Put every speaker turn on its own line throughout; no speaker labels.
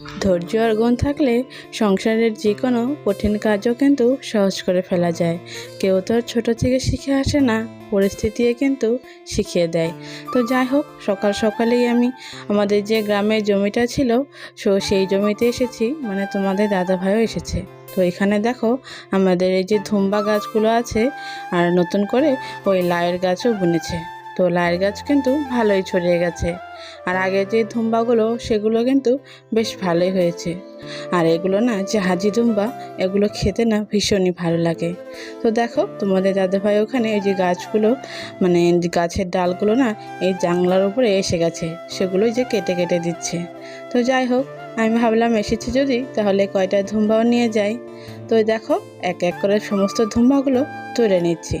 ধৈর্য আর গুণ থাকলে সংসারের যে কোনো কঠিন কাজও কিন্তু সহজ করে ফেলা যায়। কেউ তো আর ছোটো থেকে শিখে আসে না পরিস্থিতি কিন্তু শিখিয়ে দেয়। তো যাই হোক, সকাল সকালেই আমি আমাদের যে গ্রামের জমিটা ছিল, সো সেই জমিতে এসেছি মানে তোমাদের দাদা ভাইও এসেছে। তো এখানে দেখো, আমাদের এই যে ধুম্বা গাছগুলো আছে, আর নতুন করে ওই লায়ের গাছও বুনেছে। তো লায়ের গাছ কিন্তু ভালোই ছড়িয়ে গেছে। আর আগে যে ধুম্বাগুলো, সেগুলো কিন্তু বেশ ভালোই হয়েছে। আর এগুলো না, যে হাজি ধুম্বা, এগুলো খেতে না ভীষণই ভালো লাগে। তো দেখো, তোমাদের দাদাভাই ওখানে এই যে গাছগুলো মানে গাছের ডালগুলো না, এই জাংলার উপরে এসে গেছে। সেগুলোই যে কেটে কেটে দিচ্ছে। তো যাই হোক, আমি ভাবলাম এসেছি যদি, তাহলে কয়টা ধুম্বাও নিয়ে যাই। তো দেখো, এক এক করে সমস্ত ধুম্বাগুলো তুলে নিচ্ছি।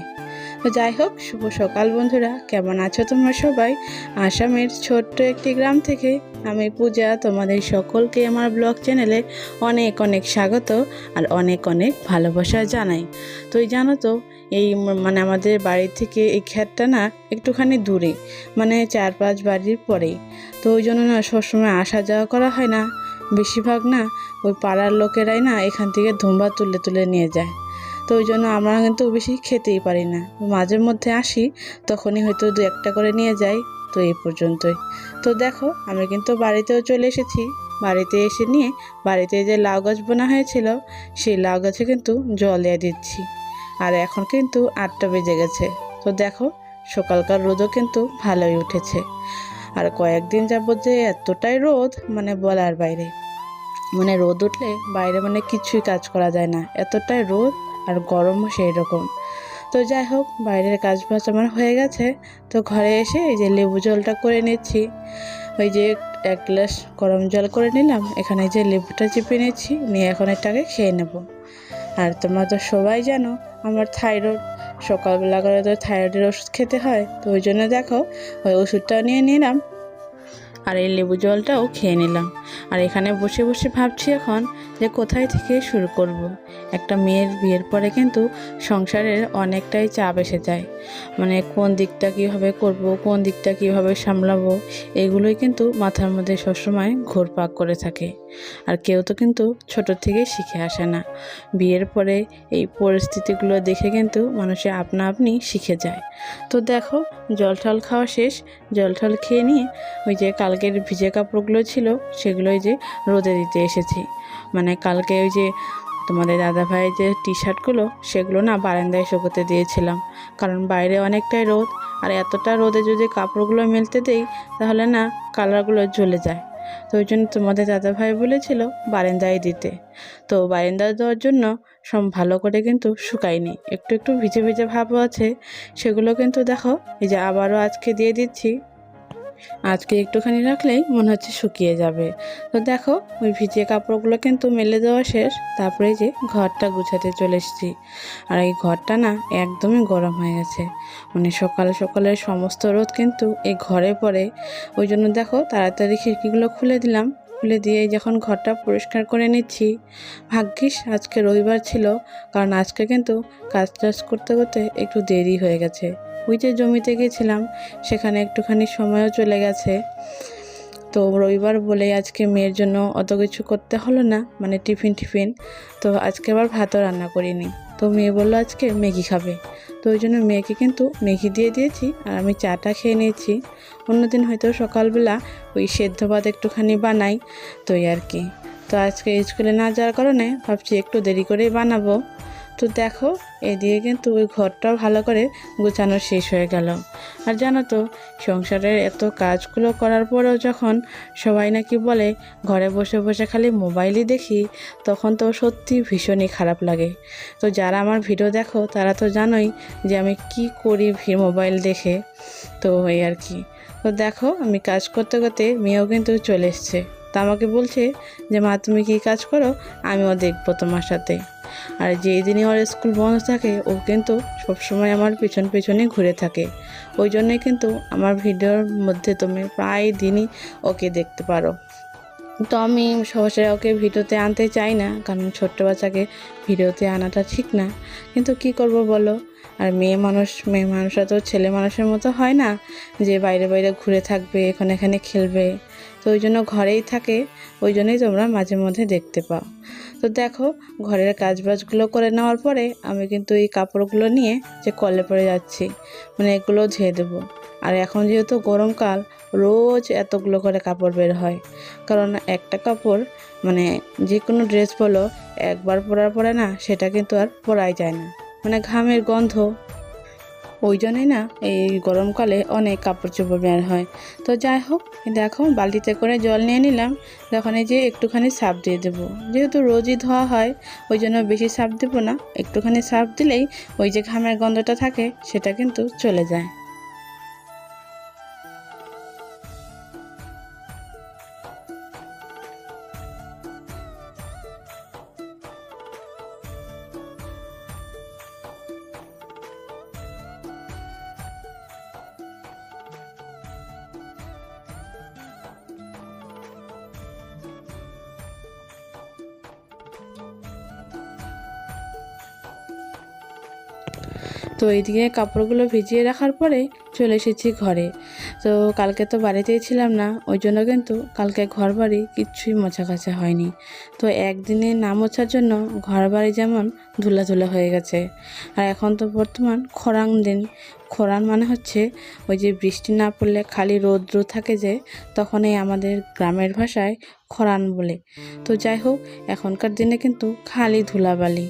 যাই হোক, শুভ সকাল বন্ধুরা। কেমন আছো তোমরা সবাই? আসামের ছোট্ট একটি গ্রাম থেকে আমি পূজা, তোমাদের সকলকে আমার ব্লগ চ্যানেলে অনেক অনেক স্বাগত আর অনেক অনেক ভালোবাসা জানাই। তো এই জানো তো, এই মানে আমাদের বাড়ি থেকে এই ক্ষেতটা না একটুখানি দূরে মানে চার পাঁচ বাড়ির পরেই। তো ওই জন্য না সবসময় আসা যাওয়া করা হয় না। বেশিরভাগ না ওই পাড়ার লোকেরাই না এখান থেকে ধুম্বা তুলে তুলে নিয়ে যায়। তো ওই জন্য আমরা কিন্তু বেশি খেতেই পারি না। মাঝে মধ্যে আসি, তখনই হয়তো দু একটা করে নিয়ে যাই, তো এই পর্যন্তই। তো দেখো আমি কিন্তু বাড়িতেও চলে এসেছি। বাড়িতে এসে নিয়ে বাড়িতে যে লাউ গাছ বোনা হয়েছিল, সেই লাউ গাছে কিন্তু জল দিয়ে দিচ্ছি। আর এখন কিন্তু আটটা বেজে গেছে। তো দেখো, সকালকার রোদও কিন্তু ভালোই উঠেছে। আর কয়েকদিন যাবত যে এতটাই রোদ মানে বলার বাইরে। মানে রোদ উঠলে বাইরে মানে কিছুই কাজ করা যায় না। এতটাই রোদ আর গরমও সেই রকম তো যাই হোক বাইরের কাজ বাজ আমার হয়ে গেছে। তো ঘরে এসে এই যে লেবু জলটা করে নিচ্ছি। ওই যে এক গ্লাস গরম জল করে নিলাম। এখানে যে লেবুটা চিপে নিচ্ছি, নিয়ে এখন এটাকে খেয়ে নেব। আর তোমরা তো সবাই জানো, আমার থাইরয়েড, সকালবেলা করে তো থাইরয়েডের ওষুধ খেতে হয়। তো ওই জন্য দেখো, ওই ওষুধটাও নিয়ে নিলাম। আর এই লেবু জলটাও খেয়ে নিলাম। আর এখানে বসে বসে ভাবছি এখন যে কোথায় থেকে শুরু করব। একটা মেয়ের বিয়ের পরে কিন্তু সংসারের অনেকটাই চাপ এসে যায়। মানে কোন দিকটা কীভাবে করব, কোন দিকটা কীভাবে সামলাবো, এগুলোই কিন্তু মাথার মধ্যে সবসময় ঘোরপাক করে থাকে। আর কেউ তো কিন্তু ছোট থেকেই শিখে আসে না। বিয়ের পরে এই পরিস্থিতিগুলো দেখে কিন্তু মানুষে আপনা আপনি শিখে যায়। তো দেখো, জল টল খাওয়া শেষ। জল টল খেয়ে নিয়ে ওই যে কালকের ভিজে কাপড়গুলো ছিল সেগুলোই যে রোদে দিতে এসেছি। মানে কালকে ওই যে তোমাদের দাদা ভাইয়ের যে টি শার্টগুলো সেগুলো না বারান্দায় শুকোতে দিয়েছিলাম। কারণ বাইরে অনেকটাই রোদ। আর এতটা রোদে যদি কাপড়গুলো মেলতে দেই, তাহলে না কালারগুলো জ্বলে যায়। তো ওই জন্য তোমাদের দাদা ভাই বলেছিল বারেন্দায় দিতে। তো বারান্দায় দেওয়ার জন্য সব ভালো করে কিন্তু শুকায়নি। একটু একটু ভিজে ভিজে ভাবও আছে, সেগুলো কিন্তু দেখো, এই যে আবারও আজকে দিয়ে দিচ্ছি। আজকে একটুখানি রাখলেই মনে হচ্ছে শুকিয়ে যাবে। তো দেখো, ওই ভিজে কাপড়গুলো কিন্তু মেলে দেওয়া শেষ। তারপরে যে ঘরটা গুছাতে চলে এসেছি। আর এই ঘরটা না একদমই গরম হয়ে গেছে। মানে সকালে সকালের সমস্ত রোদ কিন্তু এই ঘরে পড়ে। ওই জন্য দেখো, তাড়াতাড়ি খিড়কিগুলো খুলে দিলাম। খুলে দিয়ে যখন ঘরটা পরিষ্কার করে নিচ্ছি, ভাগ্যিস আজকে রবিবার ছিল। কারণ আজকে কিন্তু কাজ টাজ করতে করতে একটু দেরি হয়ে গেছে। ওই যে জমিতে গেছিলাম, সেখানে একটুখানি সময়ও চলে গেছে। তো রবিবার বলে আজকে মেয়ের জন্য অত কিছু করতে হলো না মানে টিফিন টিফিন। তো আজকে আবার ভাতও রান্না করিনি। তো মেয়ে বলল, আজকে ম্যাগি খাবে। তো ওই জন্য মেয়েকে কিন্তু ম্যাগি দিয়ে দিয়েছি আর আমি চাটা খেয়ে নিয়েছি। অন্যদিন হয়তো সকালবেলা ওই সেদ্ধ ভাত একটুখানি বানাই, তো আর কি। তো আজকে স্কুলে না যাওয়ার কারণে ভাবছি একটু দেরি করেই বানাবো। তো দেখো, এদিকে কিন্তু ওই ঘরটাও ভালো করে গোছানো শেষ হয়ে গেল। আর জানো তো, সংসারের এত কাজগুলো করার পরেও যখন সবাই নাকি বলে, ঘরে বসে বসে খালি মোবাইলই দেখি, তখন তো সত্যি ভীষণই খারাপ লাগে। তো যারা আমার ভিডিও দেখো, তারা তো জানোই যে আমি কি করি মোবাইল দেখে। তো এই আর কি। তো দেখো, আমি কাজ করতে করতে মেয়েও কিন্তু চলে এসছে। তা আমাকে বলছে যে, মা, তুমি কী কাজ করো? আমিও দেখব তোমার সাথে। আর যেই দিনই ওর স্কুল বন্ধ থাকে, ও কিন্তু সবসময় আমার পিছন পিছনে ঘুরে থাকে। ওই জন্যই কিন্তু আমার ভিডিওর মধ্যে তুমি প্রায় দিনই ওকে দেখতে পারো। তো আমি সহসা ওকে ভিডিওতে আনতে চাই না, কারণ ছোট্ট বাচ্চাকে ভিডিওতে আনাটা ঠিক না। কিন্তু কি করব বলো? আর মেয়ে মানুষ, মেয়ে মানুষরা তো ছেলে মানুষের মতো হয় না যে বাইরে বাইরে ঘুরে থাকবে, এখানে এখানে খেলবে। তো ওই জন্য ঘরেই থাকে, ওই জন্যই তোমরা মাঝে মধ্যে দেখতে পাও। তো দেখো, ঘরের কাজ বাজগুলো করে নেওয়ার পরে আমি কিন্তু এই কাপড়গুলো নিয়ে যে কলে পরে যাচ্ছি মানে এগুলো ধুয়ে দেবো। আর এখন যেহেতু গরমকাল, রোজ এতগুলো করে কাপড় বের হয়। কারণ একটা কাপড় মানে যে কোনো ড্রেস বলো, একবার পরার পরে না, সেটা কিন্তু আর পরাই যায় না। মানে ঘামের গন্ধ ওই জন্যই না এই গরমকালে অনেক কাপড় চোপড় বের হয়। তো যাই হোক, দেখো বালতিতে করে জল নিয়ে নিলাম। তখন এই যে একটুখানি সাপ দিয়ে দেবো। যেহেতু রোজই ধোয়া হয়, ওই জন্য বেশি সাপ দেবো না। একটুখানি সাপ দিলেই ওই যে ঘামের গন্ধটা থাকে, সেটা কিন্তু চলে যায়। তো এইদিকে কাপড়গুলো ভিজিয়ে রাখার পরে চলে এসেছি ঘরে। তো কালকে তো বাড়িতেই ছিলাম না, ওই জন্য কিন্তু কালকে ঘর বাড়ি কিচ্ছুই মোছা কাছা হয়নি। তো একদিনে না মোছার জন্য ঘর বাড়ি যেমন ধুলা ধুলা হয়ে গেছে। আর এখন তো বর্তমান খরাং দিন। খরান মানে হচ্ছে ওই যে বৃষ্টি না পড়লে খালি রৌদ্র থাকে যে, তখনই আমাদের গ্রামের ভাষায় খরান বলে। তো যাই হোক, এখনকার দিনে কিন্তু খালি ধুলাবালি।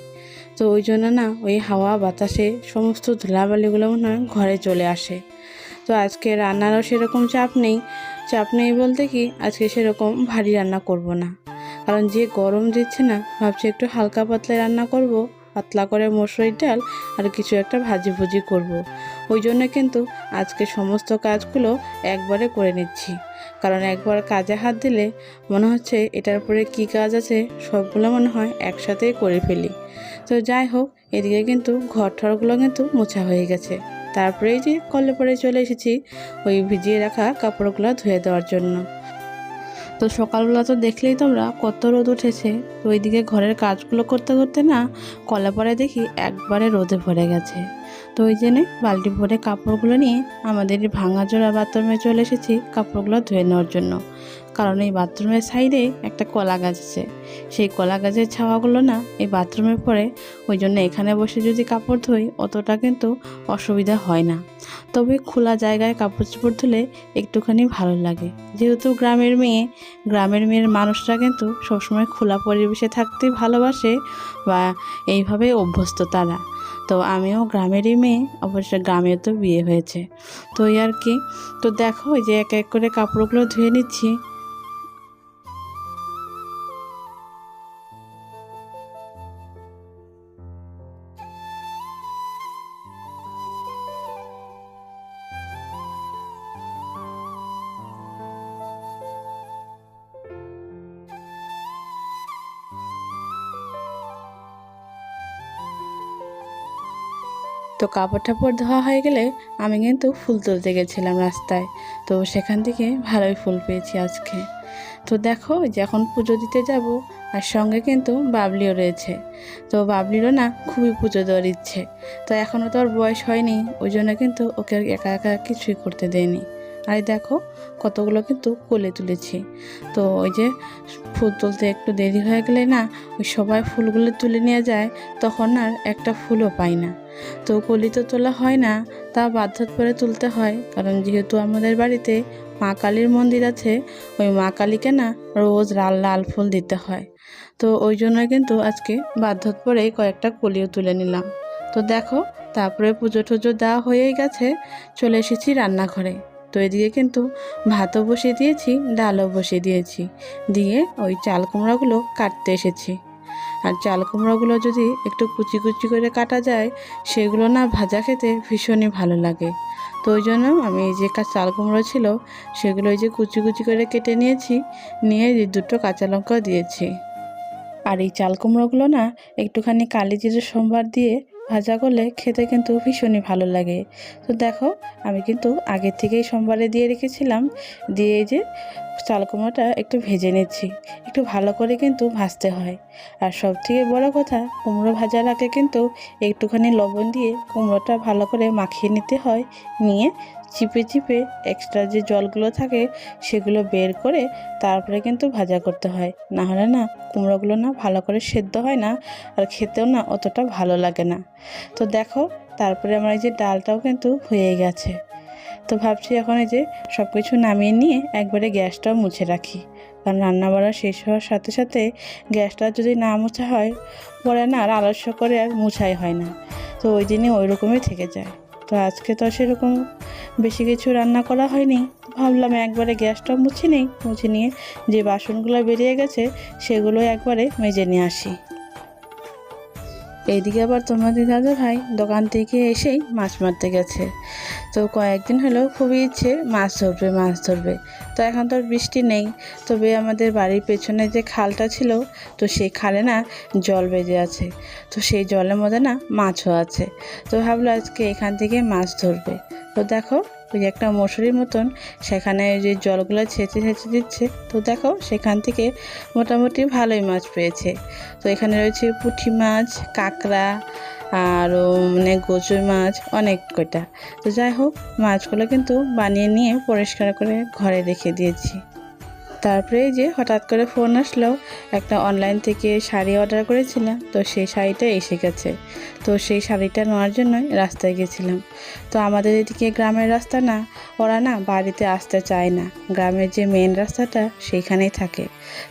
তো ওই জন্য না ওই হাওয়া, বাতাসে সমস্ত ধুলাবালিগুলো মনে হয় ঘরে চলে আসে। তো আজকে রান্নারও সেরকম চাপ নেই। চাপ নেই বলতে কি, আজকে সেরকম ভারী রান্না করব না। কারণ যে গরম দিচ্ছে না, ভাবছি একটু হালকা পাতলা রান্না করব, পাতলা করে মসুরির ডাল আর কিছু একটা ভাজি ভুজি করব। ওই জন্য কিন্তু আজকে সমস্ত কাজগুলো একবারে করে নিচ্ছি। কারণ একবার কাজে হাত দিলে মনে হচ্ছে এটার পরে কি কাজ আছে, সবগুলো মনে হয় একসাথেই করে ফেলি। তো যাই হোক, এদিকে কিন্তু ঘর ঠরগুলো কিন্তু মোছা হয়ে গেছে। তারপরেই যে কলে পরে চলে এসেছি ওই ভিজিয়ে রাখা কাপড়গুলো ধুয়ে দেওয়ার জন্য। তো সকালবেলা তো দেখলেই তোমরা কত রোদ উঠেছে। তো ওইদিকে ঘরের কাজগুলো করতে করতে না কলা পরে দেখি একবারে রোদে ভরে গেছে। তো ওই জন্যে বালতি ভরে কাপড়গুলো নিয়ে আমাদের এই ভাঙা জোড়া বাথরুমে চলে এসেছি কাপড়গুলো ধুয়ে নেওয়ার জন্য। কারণ এই বাথরুমের সাইডে একটা কলা গাছ আছে। সেই কলা গাছের ছাওয়াগুলো না এই বাথরুমে পড়ে ওই জন্য এখানে বসে যদি কাপড় ধুই, অতটা কিন্তু অসুবিধা হয় না। তবে খোলা জায়গায় কাপড় চোপড় ধুলে একটুখানি ভালো লাগে। যেহেতু গ্রামের মেয়ে, গ্রামের মেয়ের মানুষরা কিন্তু সবসময় খোলা পরিবেশে থাকতে ভালোবাসে বা এইভাবে অভ্যস্ত তারা। তো আমিও গ্রামেরই মেয়ে, অবশ্য গ্রামে তো বিয়ে হয়েছে। তো আর কি। তো দেখো যে এক এক করে কাপড়গুলো ধুয়ে নিচ্ছি। তো কাপড় টাপড় ধোয়া হয়ে গেলে আমি কিন্তু ফুল তুলতে গেছিলাম রাস্তায়। তো সেখান থেকে ভালোই ফুল পেয়েছি আজকে। তো দেখো যখন পুজো দিতে যাব আর সঙ্গে কিন্তু বাবলিও রয়েছে। তো বাবলিরও না খুবই পুজো দেওয়ার ইচ্ছে। তো এখনও তো ওর বয়স হয়নি, ওই জন্য কিন্তু ওকে একা একা কিছুই করতে দেয়নি। আর দেখো, কতগুলো কিন্তু কোলে তুলেছি। তো ওই যে ফুল তুলতে একটু দেরি হয়ে গেলে না, ওই সবাই ফুলগুলো তুলে নিয়ে যায়, তখন আর একটা ফুলও পাই না। তো কলি তো তোলা হয় না, তা বাধ্য করে তুলতে হয়, কারণ যেহেতু আমাদের বাড়িতে মা কালীর মন্দির আছে, ওই মা কালীকে না রোজ লাল লাল ফুল দিতে হয়। তো ওই জন্য কিন্তু আজকে বাধ্য পরেই কয়েকটা কলিও তুলে নিলাম। তো দেখো, তারপরে পুজো টুজো দেওয়া হয়েই গেছে, চলে এসেছি রান্নাঘরে। তো এদিকে কিন্তু ভাতও বসিয়ে দিয়েছি, ডালও বসিয়ে দিয়েছি। দিয়ে ওই চাল কুমড়াগুলো কাটতে এসেছি। আর চাল কুমড়োগুলো যদি একটু কুচি কুচি করে কাটা যায়, সেগুলো না ভাজা খেতে ভীষণই ভালো লাগে। তো ওই জন্য আমি এই যে চাল কুমড়ো ছিল, সেগুলো ওই যে কুচি কুচি করে কেটে নিয়েছি, নিয়ে দুটো কাঁচা লঙ্কা দিয়েছি। আর এই চাল কুমড়োগুলো না একটুখানি কালি জিরে সোমবার দিয়ে ভাজা করলে খেতে কিন্তু ভীষণই ভালো লাগে। তো দেখো, আমি কিন্তু আগের থেকেই সোমবারে দিয়ে রেখেছিলাম। দিয়ে যে চাল কুমড়োটা একটু ভেজে নিচ্ছি। একটু ভালো করে কিন্তু ভাজতে হয়। আর সব থেকে বড়ো কথা, কুমড়ো ভাজার আগে কিন্তু একটুখানি লবণ দিয়ে কুমড়োটা ভালো করে মাখিয়ে নিতে হয়। নিয়ে চিপে চিপে এক্সট্রা যে জলগুলো থাকে, সেগুলো বের করে তারপরে কিন্তু ভাজা করতে হয়। না হলে না কুমড়োগুলো না ভালো করে সেদ্ধ হয় না আর খেতেও না অতটা ভালো লাগে না। তো দেখো, তারপরে আমার এই যে ডালটাও কিন্তু হয়ে গেছে। তো ভাবছি এখন এই যে সব কিছু নামিয়ে নিয়ে একবারে গ্যাসটাও মুছে রাখি। কারণ রান্না বাড়া শেষ হওয়ার সাথে সাথে গ্যাসটা যদি না মোছা হয়, পরে না আর আলস্য করে আর মুছাই হয় না। তো ওই দিনই ওই রকমই থেকে যায়। তো আজকে তো সেরকম বেশি কিছু রান্না করা হয়নি। ভাবলাম একবারে গ্যাসটা মুছে নিই, মুছে নিয়ে যে বাসনগুলো বেরিয়ে গেছে সেগুলো একবারে মেজে নিয়ে আসি। এইদিকে আবার তোমাদের দাদা ভাই দোকান থেকে এসেই মাছ মারতে গেছে। তো কয়েকদিন হলো খুবই ইচ্ছে মাছ ধরবে মাছ ধরবে। তো এখন তো বৃষ্টি নেই। তবে আমাদের বাড়ির পেছনে যে খালটা ছিল, তো সেই খালে না জল বেজে আছে। তো সেই জলের মধ্যে না মাছও আছে। তো ভাবলো আজকে এখান থেকে মাছ ধরবে। তো দেখো ওই একটা মশুরির মতন সেখানে ওই যে জলগুলো ছেঁচে ছেঁচে দিচ্ছে। তো দেখো, সেখান থেকে মোটামুটি ভালোই মাছ পেয়েছে। তো এখানে রয়েছে পুঁটি মাছ, কাঁকড়া আরও মানে গোচুর মাছ, অনেক কটা তো যাই হোক, মাছগুলো কিন্তু বানিয়ে নিয়ে পরিষ্কার করে ঘরে রেখে দিয়েছি। তারপরে যে হঠাৎ করে ফোন আসলো, একটা অনলাইন থেকে শাড়ি অর্ডার করেছিলাম, তো সেই শাড়িটা এসে গেছে। তো সেই শাড়িটা নেওয়ার জন্যই রাস্তায় গেছিলাম। তো আমাদের এদিকে গ্রামের রাস্তা না, ওরা না বাড়িতে আসতে চায় না। গ্রামের যে মেন রাস্তাটা সেইখানেই থাকে।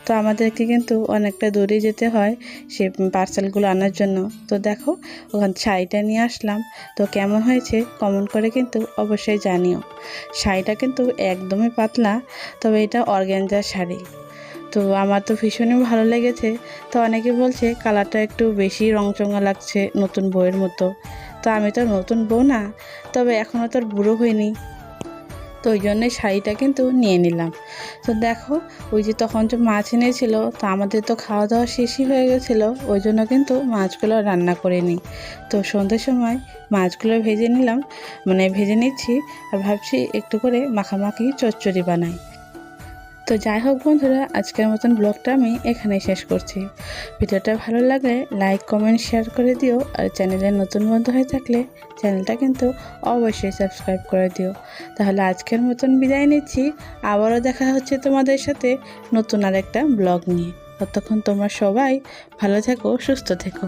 তো আমাদেরকে কিন্তু অনেকটা দূরে যেতে হয় সে পার্সেলগুলো আনার জন্য। তো দেখো, ওখান শাড়িটা নিয়ে আসলাম। তো কেমন হয়েছে কমেন্ট করে কিন্তু অবশ্যই জানিও। শাড়িটা কিন্তু একদমই পাতলা, তবে এটা অর্গ্যানজার শাড়ি। তো আমার তো ভীষণই ভালো লেগেছে। তো অনেকে বলছে, কালারটা একটু বেশি রংচঙা লাগছে নতুন বউয়ের মতো। তো আমি তো নতুন বউ না, তবে এখনও তো বুড়ো হইনি। তো ওই জন্যে শাড়িটা কিন্তু নিয়ে নিলাম। তো দেখো, ওই যে তখন যে মাছ এনেছিল, তো আমাদের তো খাওয়া দাওয়া শেষই হয়ে গেছিল, ওই জন্য কিন্তু মাছগুলো রান্না করে নিই তো সন্ধ্যের সময় মাছগুলো ভেজে নিলাম মানে ভেজে নিচ্ছি, আর ভাবছি একটু করে মাখামাখি চচ্চড়ি বানাই। তো যাই হোক বন্ধুরা, আজকের মতন ব্লগটা আমি এখানে শেষ করছি। ভিডিওটা ভালো লাগলে লাইক, কমেন্ট, শেয়ার করে দিও আর চ্যানেলে নতুন বন্ধু হয়ে থাকলে চ্যানেলটা কিন্তু অবশ্যই সাবস্ক্রাইব করে দিও। তাহলে আজকের মতন বিদায় নিচ্ছি, আবারও দেখা হচ্ছে তোমাদের সাথে নতুন আরেকটা ব্লগ নিয়ে। ততক্ষণ তোমরা সবাই ভালো থেকো, সুস্থ থেকো।